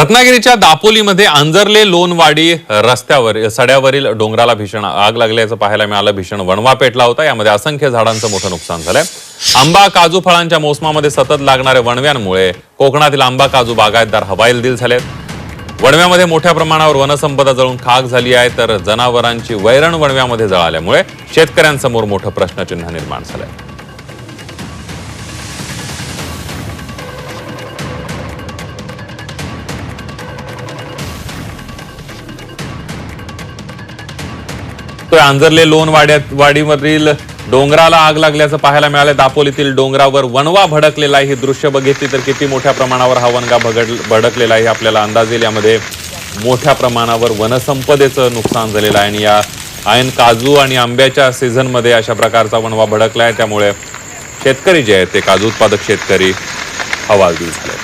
रत्नागिरीच्या दापोलीमध्ये आंजरले लोणवाडी रस्त्यावर सड्यावरील डोंगराला भीषण आग लागल्याचं पाहायला मिळालं. भीषण वणवा पेटला होता. यामध्ये असंख्य झाडांचं मोठं नुकसान झालंय. आंबा काजू फळांच्या मोसमामध्ये सतत लागणाऱ्या वणव्यांमुळे कोकणातील आंबा काजू बागायतदार हवाईलदिल झालेत. वणव्यामध्ये मोठ्या प्रमाणावर वनसंपदा जळून खाक झाली आहे तर जनावरांची वैरण वणव्यामध्ये जळाल्यामुळे शेतकऱ्यांसमोर मोठं प्रश्नचिन्ह निर्माण झालंय. तो आंजरले लोणवाड्यात वाडीमधील डोंगराला आग लागल्याचं पाहायला मिळालं दापोलीतील डोंगरावर वणवा भडकलेला आहे. ही दृश्य बघितली तर किती मोठ्या प्रमाणावर हा वनगा भगड भडकलेला आहे. आपल्याला अंदाज येईल. यामध्ये मोठ्या प्रमाणावर वनसंपदेचं नुकसान झालेलं आहे. आणि या ऐन काजू आणि आंब्याच्या सीझनमध्ये अशा प्रकारचा वणवा भडकला आहे त्यामुळे शेतकरी जे आहेत ते काजू उत्पादक शेतकरी हवालदिल झाले